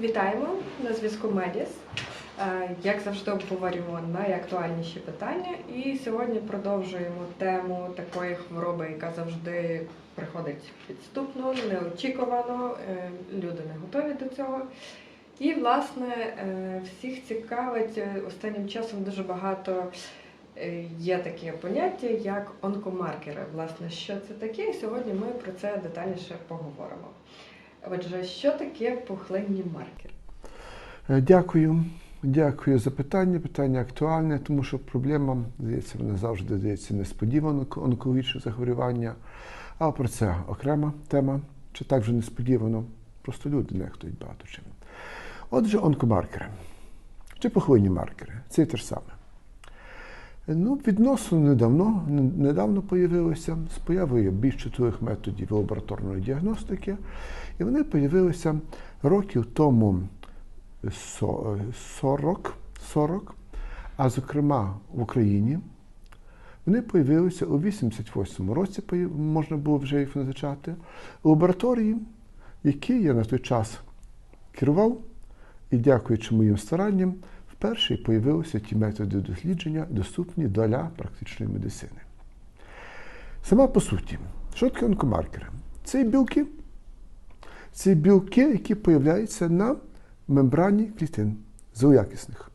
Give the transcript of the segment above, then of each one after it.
Вітаємо на зв'язку Медіс. Е, Як завжди обговорюємо найактуальніші питання. І сьогодні продовжуємо тему такої хвороби, яка завжди приходить підступно, неочікувано. е, Люди не готові до цього. І, власне, е, всіх цікавить останнім часом дуже багато є таке поняття, як онкомаркери. Власне, що це таке? І сьогодні ми про це детальніше поговоримо. Отже, що таке пухлинні маркери? Е, Дякую. Дякую за питання. Питання актуальне, тому що проблема, здається, вона завжди здається несподівано онкологічне захворювання. А про це окрема тема, чи так вже несподівано. Просто люди нехтують багато чим. Отже, онкомаркери чи пухлинні маркери це те ж саме. Ну, відносно недавно, недавно появилися з появою більш чутливих методів лабораторної діагностики, і вони появилися років тому 40, 40, а зокрема в Україні. Вони появилися у 88-му році, можна було вже їх визначати, у лабораторії, які я на той час керував, і дякуючи моїм старанням, вперше і появилися ті методи дослідження, доступні для практичної медицини. Сама по суті, що таке онкомаркери? Це білки. Це білки, які появляються на мембрані клітин злоякісних.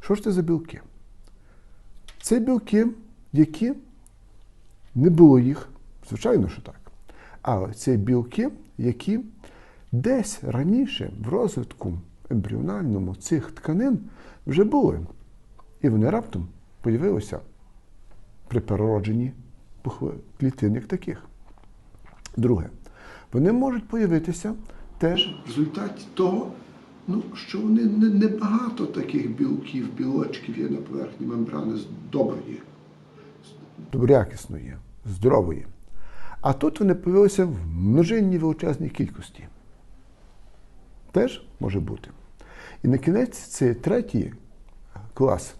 Що ж це за білки? Це білки, які не було їх, звичайно, що так. Але це білки, які десь раніше в розвитку ембріональному цих тканин вже були. І вони раптом появилися при переродженні клітин як таких. Друге, вони можуть появитися теж в результаті того, ну, що вони не, небагато таких білків, білочків є на поверхні мембрани доброї, добрякісної, здорової. А тут вони появилися в множинній величезній кількості. Теж може бути. І на кінець це третій клас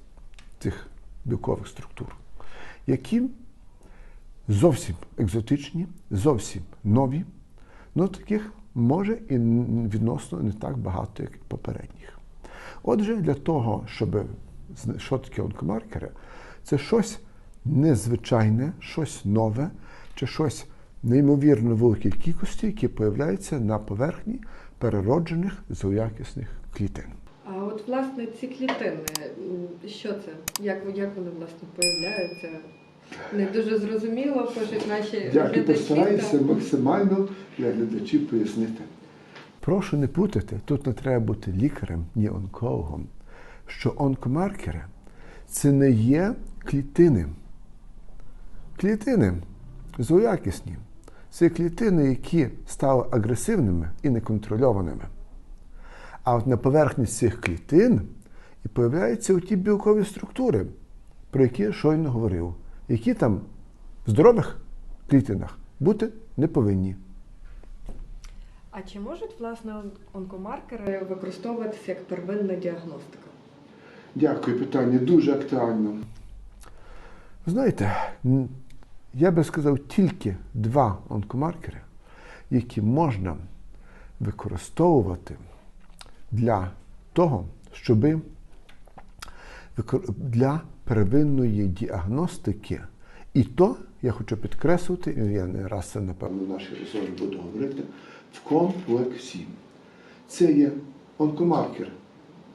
цих білкових структур, які зовсім екзотичні, зовсім нові, ну таких може і відносно не так багато, як попередніх. Отже, для того, щоб що таке онкомаркери, це щось незвичайне, щось нове, чи щось неймовірно великій кількості, які появляються на поверхні перероджених злоякісних клітин. А от власне ці клітини, що це? Як, як вони власне появляються? Не дуже зрозуміло, пишуть наші глядачі. та- максимально для глядачів пояснити. Прошу не путати, тут не треба бути лікарем, ні онкологом, що онкомаркери це не є клітини. Клітини злоякісні. Це клітини, які стали агресивними і неконтрольованими. А от на поверхні цих клітин і появляються оті білкові структури, про які я щойно говорив, які там в здорових клітинах бути не повинні. А чи можуть власне онкомаркери використовуватися як первинна діагностика? Дякую, питання дуже актуально. Ви знаєте, я би сказав тільки два онкомаркери, які можна використовувати для того, щоб для первинної діагностики. І то я хочу підкреслити, я не раз це напевно в нашій розмові буду говорити, в комплексі. Це є онкомаркер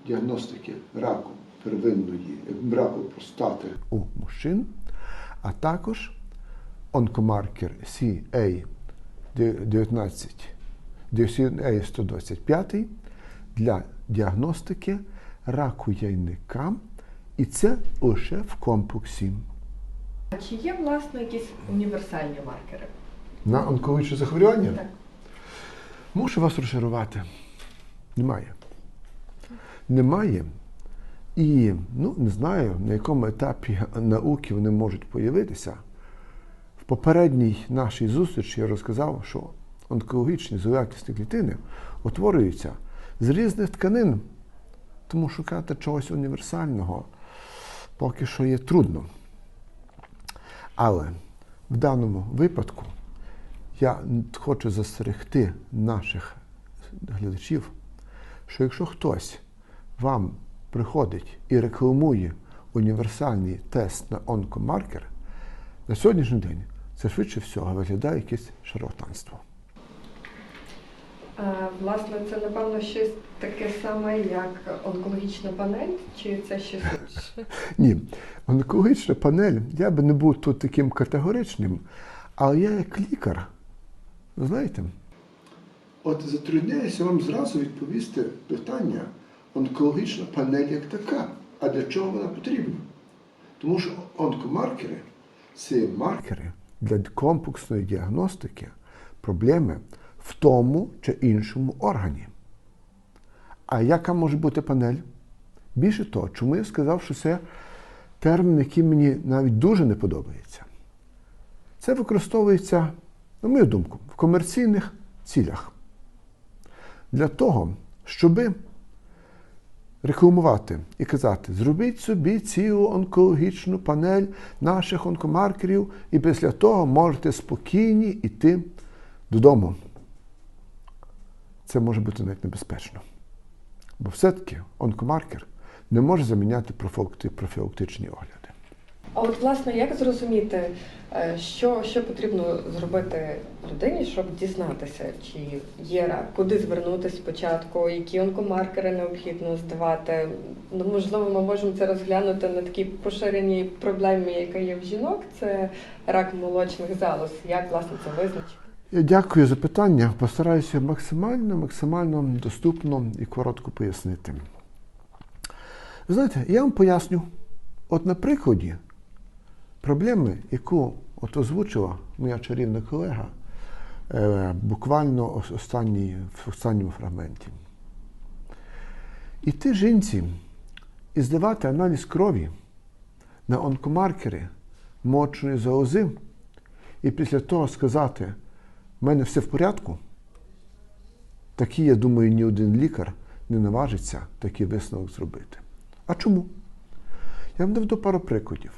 діагностики раку первинної раку простати у мужчин, а також онкомаркер CA 19 CA 125 для діагностики раку яйника, і це лише в комплексі. А чи є власне якісь універсальні маркери? На онкологічне захворювання Так. мушу вас розчарувати. Немає. Немає. І ну, не знаю, на якому етапі науки вони можуть появитися. В попередній нашій зустрічі я розказав, що онкологічні злоякісні клітини утворюються з різних тканин, тому шукати чогось універсального поки що є трудно. Але в даному випадку я хочу застерегти наших глядачів що якщо хтось вам приходить і рекламує універсальний тест на онкомаркер, на сьогоднішній день це швидше всього виглядає якесь шарлатанство. Е, Власне, це напевно щось таке саме, як онкологічна панель, чи це щось? Ні, онкологічна панель, я би не був тут таким категоричним, але я як лікар, знаєте, от затрудняюся вам зразу відповісти питання онкологічна панель як така. А для чого вона потрібна? Тому що онкомаркери це маркери для комплексної діагностики проблеми в тому чи іншому органі. А яка може бути панель? Більше того, чому я сказав, що це термін, який мені навіть дуже не подобається. Це використовується, на мою думку, в комерційних цілях. Для того, щоби рекламувати і казати, зробіть собі цілу онкологічну панель наших онкомаркерів, і після того можете спокійні йти додому. Це може бути навіть небезпечно. Бо все-таки онкомаркер не може заміняти профілактичні огляди. А от власне, як зрозуміти, е, що, що потрібно зробити людині, щоб дізнатися, чи є рак, куди звернутися спочатку, які онкомаркери необхідно здавати? Ну, можливо, ми можемо це розглянути на такій поширеній проблемі, яка є в жінок, це рак молочних залоз. Як власне це визначити? Дякую за питання. Постараюся максимально, максимально доступно і коротко пояснити. Ви знаєте, я вам поясню, от на прикладі проблеми, яку от озвучила моя чарівна колега, е, буквально ос- останній, в останньому фрагменті. Іти жінці і здавати аналіз крові на онкомаркери мочної залози, і після того сказати, в мене все в порядку, такий, я думаю, ні один лікар не наважиться такий висновок зробити. А чому? Я вам наведу пару прикладів.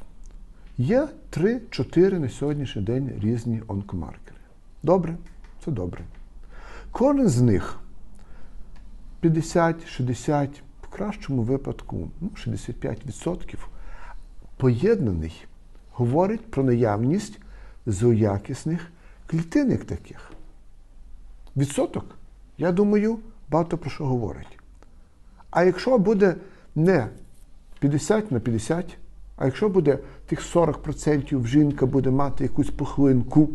Є 3-4 на сьогоднішній день різні онкомаркери. Добре, це добре. Кожен з них 50, 60, в кращому випадку ну, 65% поєднаний говорить про наявність злоякісних клітинок таких. Відсоток, я думаю, багато про що говорить. А якщо буде не 50 на 50, а якщо буде тих 40% жінка буде мати якусь пухлинку,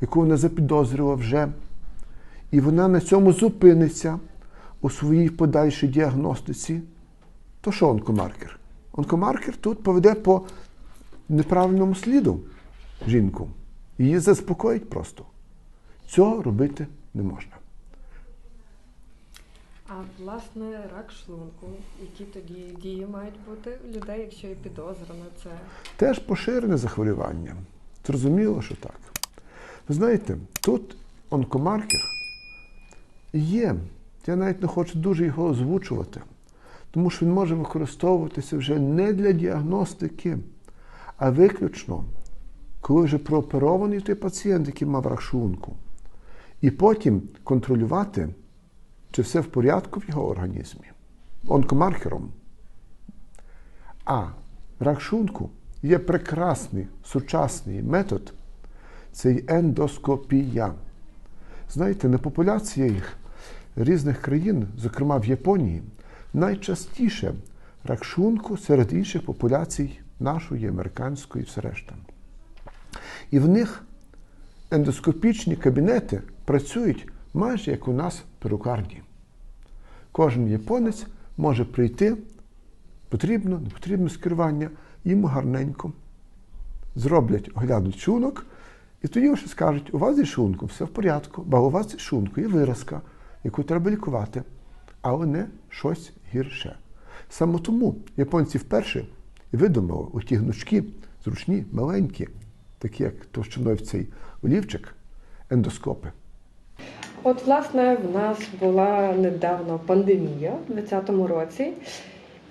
яку вона запідозрила вже, і вона на цьому зупиниться у своїй подальшій діагностиці, то що онкомаркер? Онкомаркер тут поведе по неправильному сліду жінку. Її заспокоїть просто. Цього робити не можна. А власне рак шлунку, які тоді дії мають бути у людей, якщо є підозра на це? Теж поширене захворювання. Зрозуміло, що так. Ви знаєте, тут онкомаркер є. Я навіть не хочу дуже його озвучувати, тому що він може використовуватися вже не для діагностики, а виключно, коли вже прооперований той пацієнт, який мав рак і потім контролювати, чи все в порядку в його організмі онкомаркером. А рак є прекрасний сучасний метод це ендоскопія. Знаєте, на популяціях різних країн, зокрема в Японії, найчастіше рак серед інших популяцій нашої, американської і все решта. І в них ендоскопічні кабінети працюють майже як у нас в перукарні. Кожен японець може прийти, потрібно, не потрібно скерування, йому гарненько зроблять, оглянуть шлунок, і тоді вже скажуть, у вас зі шлунком все в порядку, бо у вас зі шлунку є виразка, яку треба лікувати, але не щось гірше. Саме тому японці вперше видумали оті гнучки, зручні, маленькі, такі як товщиною в цей олівчик, ендоскопи. От, власне, в нас була недавно пандемія у 2020 році,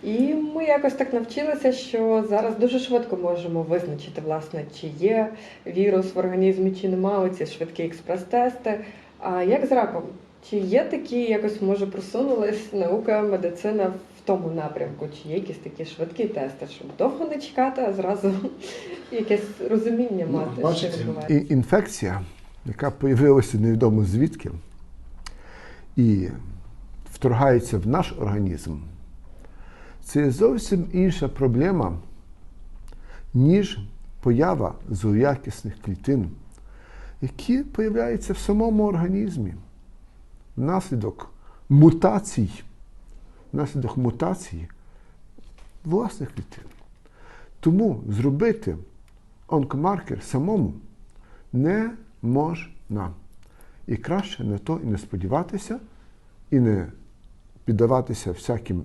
і ми якось так навчилися, що зараз дуже швидко можемо визначити, власне, чи є вірус в організмі, чи немає, оці швидкі експрес-тести. А як з раком? Чи є такі, якось може просунулась наука, медицина в тому напрямку? Чи є якісь такі швидкі тести, щоб довго не чекати, а зразу якесь розуміння Ну, мати, бачите, що відбувається? І інфекція, яка появилася невідомо звідки, і вторгається в наш організм, це зовсім інша проблема, ніж поява злоякісних клітин, які появляються в самому організмі внаслідок мутацій, внаслідок мутації власних клітин. Тому зробити онкомаркер самому не можна. І краще на то і не сподіватися, і не піддаватися всяким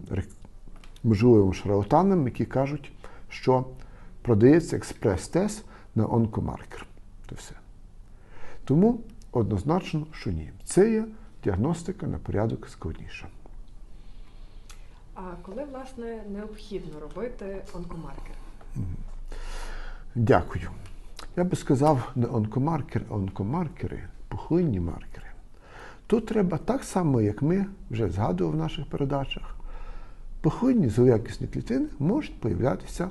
можливим шарлатанам, які кажуть, що продається експрес-тест на онкомаркер. То все. Тому однозначно, що ні. Це є діагностика на порядок складніша. А коли власне необхідно робити онкомаркер? Дякую. Я би сказав не онкомаркер, а онкомаркери, пухлинні маркери. Тут треба так само, як ми вже згадували в наших передачах. Пухлинні злоякісні клітини можуть появлятися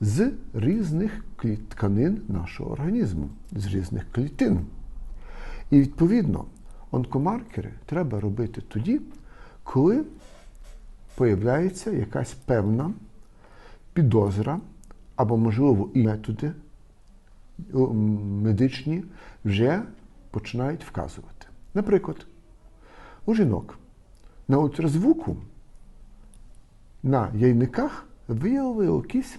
з різних тканин нашого організму, з різних клітин. І відповідно онкомаркери треба робити тоді, коли появляється якась певна підозра або, можливо, і методи медичні вже починають вказувати. Наприклад, у жінок на ультразвуку на яйниках виявили якийсь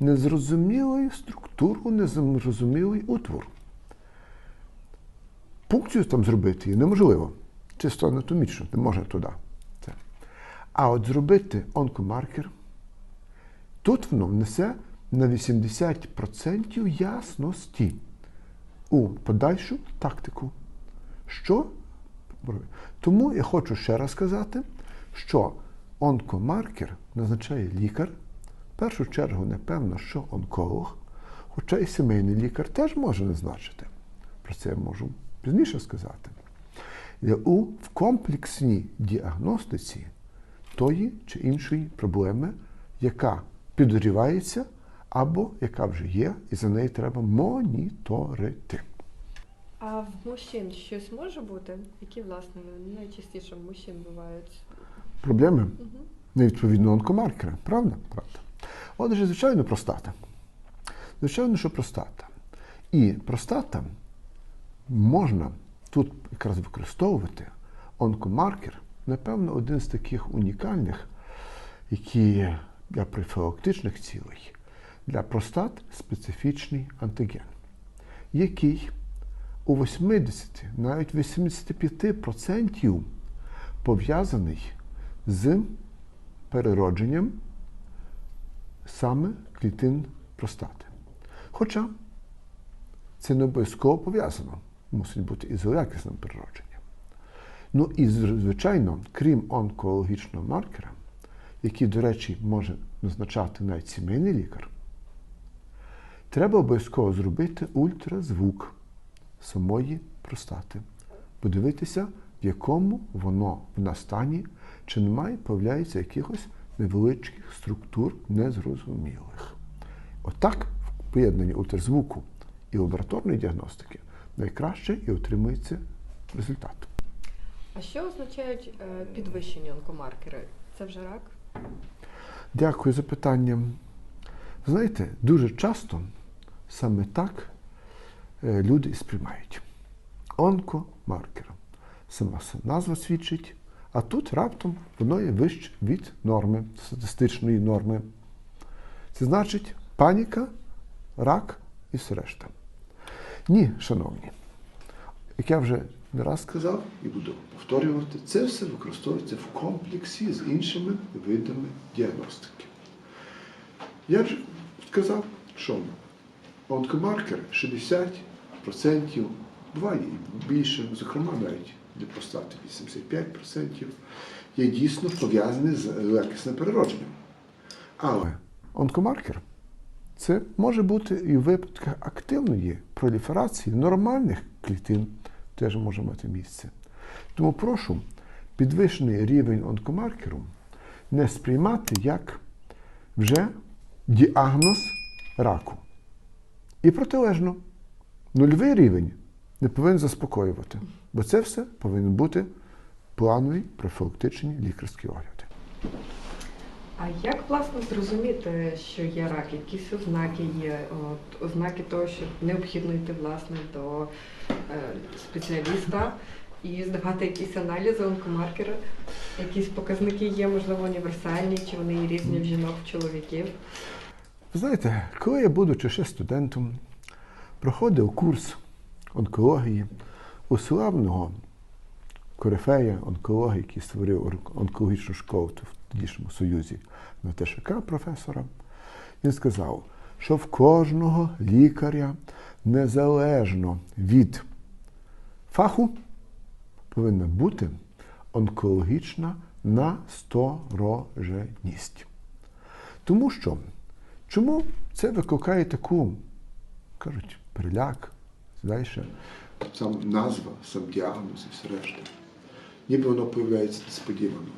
незрозумілий структуру, незрозумілий утвор. Пункцію там зробити неможливо. Чисто анатомічно, не можна туди. А от зробити онкомаркер, тут воно внесе на 80% ясності у подальшу тактику. Що? Тому я хочу ще раз сказати, що онкомаркер назначає лікар. В першу чергу, напевно, що онколог, хоча і сімейний лікар теж може назначити. Про це я можу пізніше сказати. У комплексній діагностиці тої чи іншої проблеми, яка підозрівається або яка вже є, і за неї треба моніторити. А в мужчин щось може бути? Які власне найчастіше в мужчин бувають? Проблеми Угу. невідповідно онкомаркера, правда? Правда. Отже, звичайно, простата. Звичайно, що простата. І простата можна тут якраз використовувати онкомаркер, напевно, один з таких унікальних, які для профілактичних цілей, для простат специфічний антиген, який у 80, навіть 85% пов'язаний з переродженням саме клітин простати. Хоча це не обов'язково пов'язано, мусить бути і з злоякісним переродженням. Ну і звичайно, крім онкологічного маркера, який, до речі, може назначати навіть сімейний лікар, треба обов'язково зробити ультразвук самої простати, подивитися, в якому воно в настані, чи немає появляється якихось невеличких структур незрозумілих. Отак, в поєднанні ультразвуку і лабораторної діагностики найкраще і отримується результат. А що означають е, підвищені онкомаркери? Це вже рак? Дякую за питання. Знаєте, дуже часто саме так е, люди і сприймають. Онкомаркер. Сама назва свідчить, а тут раптом воно є вище від норми, статистичної норми. Це значить паніка, рак і все решта. Ні, шановні. Як я вже не раз сказав і буду повторювати, це все використовується в комплексі з іншими видами діагностики. Я вже сказав, що онкомаркер 60%, буває і більше, зокрема навіть для простати 85%, є дійсно пов'язані з якісним переродженням. Але онкомаркер це може бути і в випадках активної проліферації нормальних клітин теж може мати місце. Тому прошу підвищений рівень онкомаркеру не сприймати як вже діагноз раку. І протилежно, нульовий рівень не повинен заспокоювати, бо це все повинен бути планові профілактичні лікарські огляди. А як власне зрозуміти, що є рак? Якісь ознаки є? От, ознаки того, що необхідно йти власне до е, спеціаліста і здавати якісь аналізи, онкомаркери? Якісь показники є, можливо, універсальні, чи вони є різні в жінок, в чоловіків? Ви знаєте, коли я, будучи ще студентом, проходив курс онкології у славного корифея онкології, який створив онкологічну школу тодішньому Союзі на ТШК професора, він сказав, що в кожного лікаря незалежно від фаху повинна бути онкологічна настороженість. Тому що чому це викликає таку, кажуть, переляк, далі, сам назва, сам діагноз і все решта. Ніби воно появляється несподівано.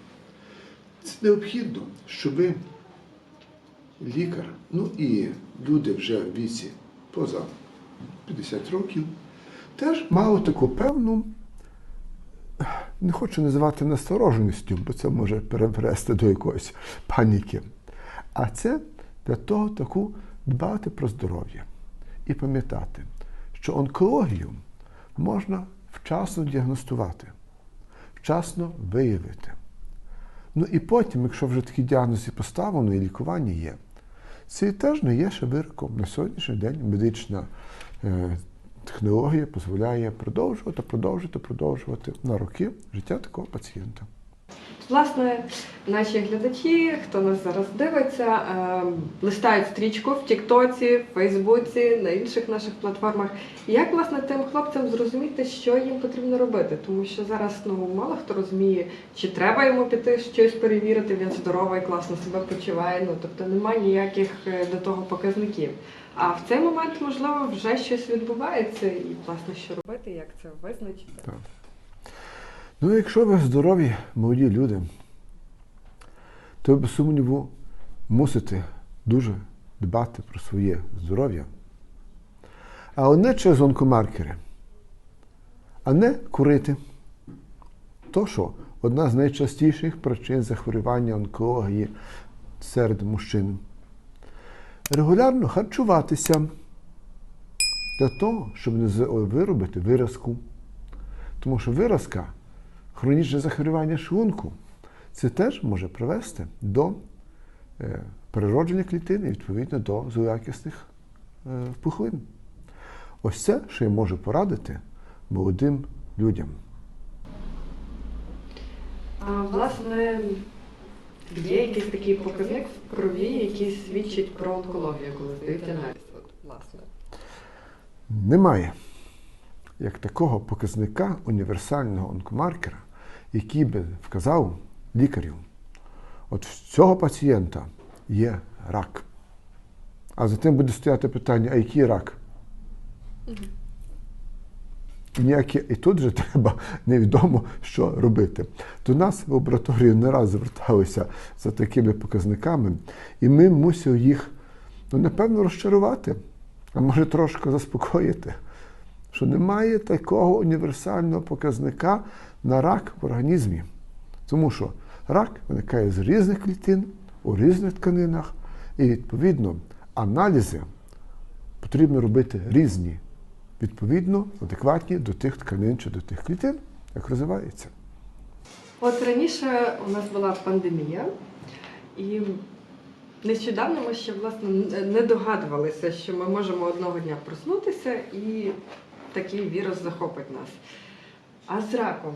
Це необхідно, щоб лікар, ну і люди вже в віці поза 50 років, теж мали таку певну, не хочу називати настороженістю, бо це може перевести до якоїсь паніки. А це для того таку дбати про здоров'я і пам'ятати, що онкологію можна вчасно діагностувати, вчасно виявити. Ну і потім, якщо вже такі діагнози поставлено і лікування є, це теж не є ще вироком. На сьогоднішній день медична е, технологія дозволяє продовжувати, продовжувати, продовжувати на роки життя такого пацієнта. Власне, наші глядачі, хто нас зараз дивиться, е, листають стрічку в Тіктоці, Фейсбуці, на інших наших платформах. Як власне тим хлопцям зрозуміти, що їм потрібно робити? Тому що зараз ну мало хто розуміє, чи треба йому піти щось перевірити, він здоровий, класно себе почуває. Ну тобто немає ніяких е, до того показників. А в цей момент, можливо, вже щось відбувається, і власне що робити, як це визначити? Ну, якщо ви здорові, молоді люди, то ви, без сумніву мусите дуже дбати про своє здоров'я. Але не через онкомаркери, а не курити. То, що одна з найчастіших причин захворювання онкології серед мужчин. Регулярно харчуватися для того, щоб не виробити виразку. Тому що виразка, хронічне захворювання шлунку, це теж може привести до е, переродження клітини відповідно до злоякісних е, пухлин. Ось це, що я можу порадити молодим людям. А власне, є якийсь такий показник в крові, який свідчить про онкологію, коли здають аналіз. Власне. Немає як такого показника універсального онкомаркера, який би вказав лікарю, от в цього пацієнта є рак. А за тим буде стояти питання, а який рак? І, ніякі, і тут же треба невідомо, що робити. До нас в лабораторію не раз зверталися за такими показниками, і ми мусимо їх, ну, напевно, розчарувати, а може трошки заспокоїти, що немає такого універсального показника на рак в організмі. Тому що рак виникає з різних клітин, у різних тканинах, і відповідно аналізи потрібно робити різні, відповідно, адекватні до тих тканин чи до тих клітин, як розвивається. От раніше у нас була пандемія, і нещодавно ми ще власне не догадувалися, що ми можемо одного дня проснутися і такий вірус захопить нас. А з раком,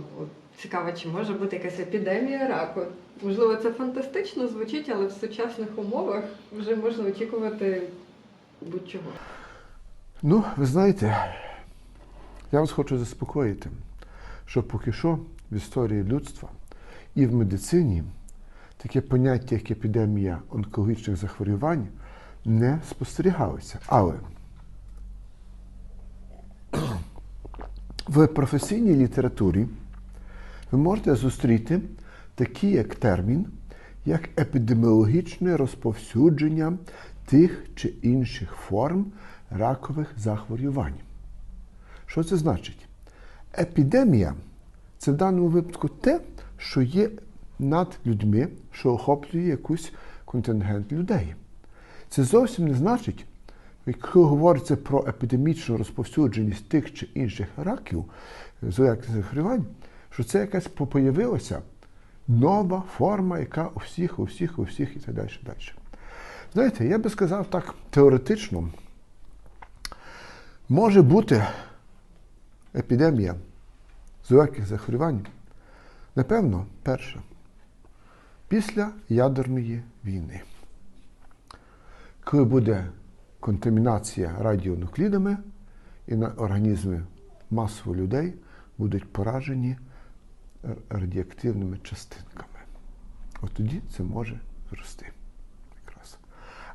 цікаво, чи може бути якась епідемія раку? Можливо, це фантастично звучить, але в сучасних умовах вже можна очікувати будь-чого. Ну, ви знаєте, я вас хочу заспокоїти, що поки що в історії людства і в медицині таке поняття, як епідемія онкологічних захворювань, не спостерігалося. Але в професійній літературі ви можете зустріти такий як термін, як епідеміологічне розповсюдження тих чи інших форм ракових захворювань. Що це значить? Епідемія це в даному випадку те, що є над людьми, що охоплює якийсь контингент людей. Це зовсім не значить, якщо говориться про епідемічну розповсюдженість тих чи інших раків, зояких захворювань, що це якась появилася нова форма, яка у всіх, у всіх, у всіх і так далі. далі. Знаєте, я би сказав так теоретично, може бути епідемія зояких захворювань, напевно, перша, після ядерної війни. Коли буде контамінація радіонуклідами, і на організми масово людей будуть поражені радіоактивними частинками. От тоді це може зрости. Якраз.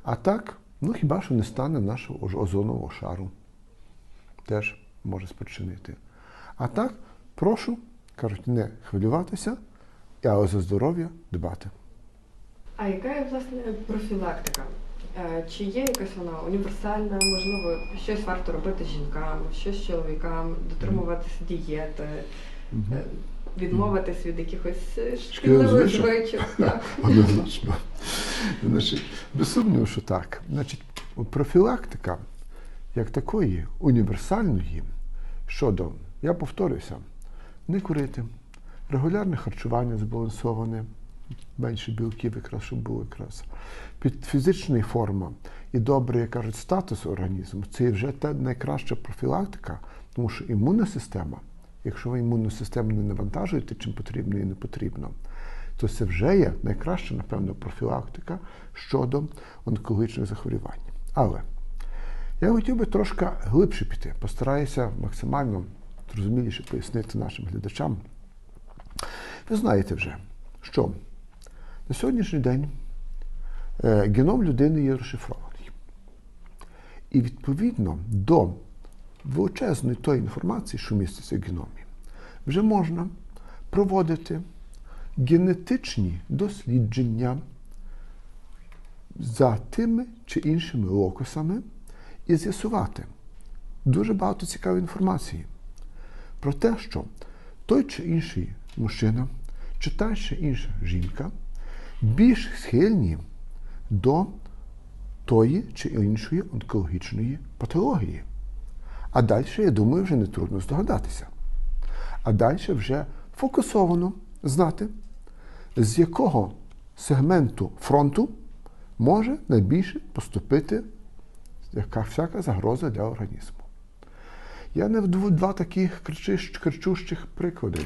А так, ну хіба що не стане нашого озонового шару. Теж може спричинити. А так, прошу, кажуть, не хвилюватися, а за здоров'я дбати. А яка власне профілактика? Е, Чи є якась вона універсальна, можливо, щось варто робити жінкам, щось чоловікам, дотримуватися дієти, е, відмовитись від якихось е, шкідливих звичок. звичок. Однозначно. Значить, без сумніву, що так. Значить, профілактика як такої універсальної щодо, я повторюся, не курити, регулярне харчування збалансоване, менше білків, якраз щоб було якраз. Під фізична форма і добре, як кажуть, статус організму це вже та найкраща профілактика, тому що імунна система, якщо ви імунну систему не навантажуєте, чим потрібно і не потрібно, то це вже є найкраща, напевно, профілактика щодо онкологічних захворювань. Але я хотів би трошки глибше піти, постараюся максимально зрозуміліше пояснити нашим глядачам. Ви знаєте вже, що на сьогоднішній день е, геном людини є розшифрований. І відповідно до величезної тої інформації, що міститься в геномі, вже можна проводити генетичні дослідження за тими чи іншими локусами і з'ясувати дуже багато цікавої інформації про те, що той чи інший мужчина, чи та чи інша жінка більш схильні до тої чи іншої онкологічної патології. А далі, я думаю, вже не трудно здогадатися. А далі вже фокусовано знати, з якого сегменту фронту може найбільше поступити яка всяка загроза для організму. Я наведу два таких кричущих приклади.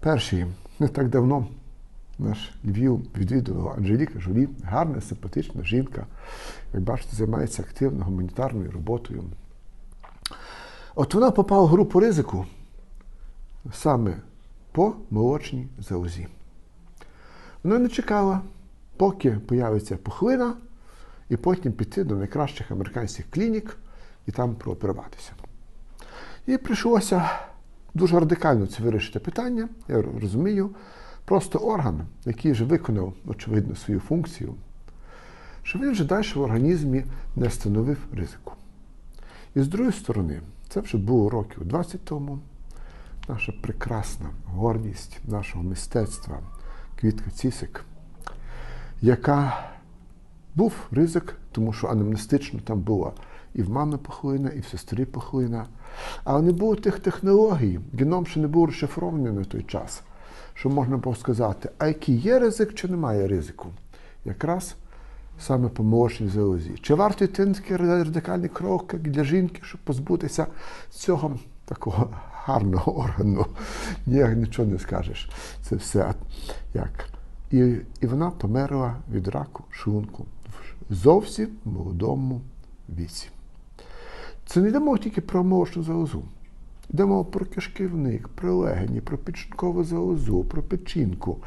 Перший, не так давно наш Львів відвідувала Анжеліка Жолі, гарна, симпатична жінка, як бачите, займається активно гуманітарною роботою. От вона попала в групу ризику саме по молочній залозі. Вона не чекала, поки появиться пухлина, і потім піти до найкращих американських клінік і там прооперуватися. І прийшлося дуже радикально це вирішити питання. Я розумію. Просто орган, який вже виконав, очевидно, свою функцію, що він вже далі в організмі не становив ризику. І з другої сторони, це вже було років 20 тому. Наша прекрасна гордість нашого мистецтва Квітка Цісик, яка був ризик, тому що анамнестично там була і в мами пухлина, і в сестрі пухлина. Але не було тих технологій, геном ще не був розшифрований на той час, що можна було сказати, а який є ризик, чи немає ризику. Якраз саме по молочній залозі. Чи варто йти на такий радикальний крок для жінки, щоб позбутися цього такого гарного органу? Ніяк нічого не скажеш. Це все як. І, і вона померла від раку шлунку в зовсім молодому віці. Це не йде мова тільки про молочну залозу. Йде мова про кишківник, про легені, про підшлункову залозу, про печінку,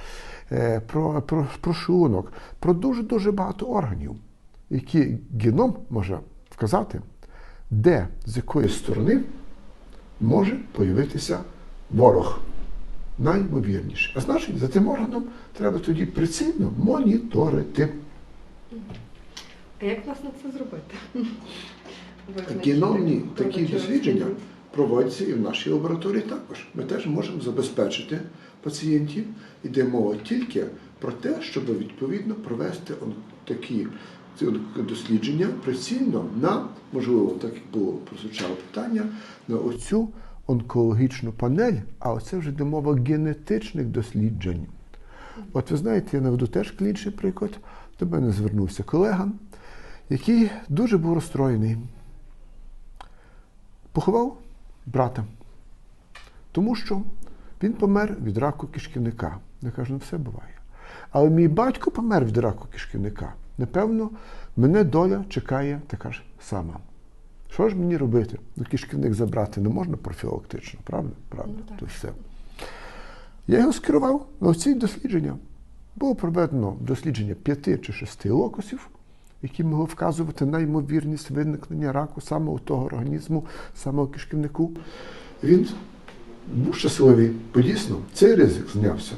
е, про, про, про шлунок, про дуже-дуже багато органів, які геном може вказати, де з якої сторони може появитися ворог. Наймовірніше. А значить, за тим органом треба тоді прицільно моніторити. А як власне це зробити? Геномні такі дослідження. Проводяться і в нашій лабораторії також. Ми теж можемо забезпечити пацієнтів. Іде мова тільки про те, щоб відповідно провести такі дослідження прицільно на, можливо, так як було прозвучало питання, на оцю онкологічну панель, а оце вже йде мова генетичних досліджень. От ви знаєте, я наведу теж клінічний приклад. До мене звернувся колега, який дуже був розстроєний. Поховав брата, тому що він помер від раку кишківника. Я кажу, ну все буває. Але мій батько помер від раку кишківника. Напевно, мене доля чекає така ж сама. Що ж мені робити? Ну, кишківник забрати не можна профілактично, правда? Правда, Ну, то все. Я його скерував на ці дослідження. Було проведено дослідження п'яти чи шести локусів, які могли вказувати на ймовірність виникнення раку саме у того організму, саме у кишківнику. Він був щасливий, бо дійсно цей ризик знявся.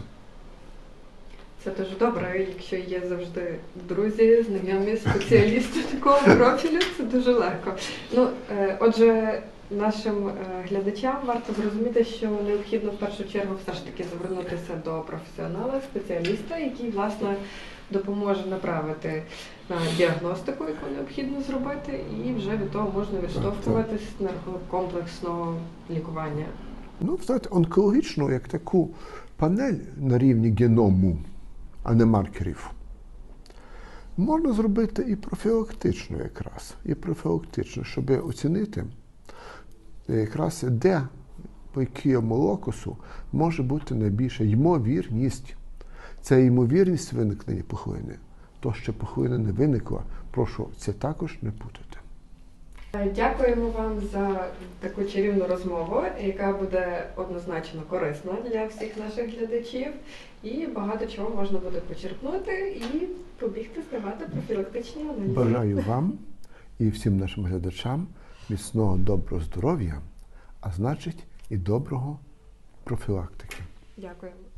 Це дуже добре, якщо є завжди друзі, знайомі, спеціалісти такого профілю, це дуже легко. Ну, е, отже, нашим е, глядачам варто зрозуміти, що необхідно в першу чергу все ж таки звернутися до професіонала, спеціаліста, який власне допоможе направити е, діагностику, яку необхідно зробити, і вже від того можна відштовхуватись на рахунок комплексного лікування. Ну, знаєте, онкологічну, як таку панель на рівні геному, а не маркерів, можна зробити і профілактично якраз, і профілактично, щоб оцінити якраз де по якому локусу може бути найбільша ймовірність. Це ймовірність виникнення пухлини. То, що пухлина не виникла, прошу це також не путати. Дякуємо вам за таку чарівну розмову, яка буде однозначно корисна для всіх наших глядачів. І багато чого можна буде почерпнути і побігти здавати профілактичні аналізи. Бажаю вам і всім нашим глядачам міцного доброго здоров'я, а значить і доброго профілактики. Дякуємо.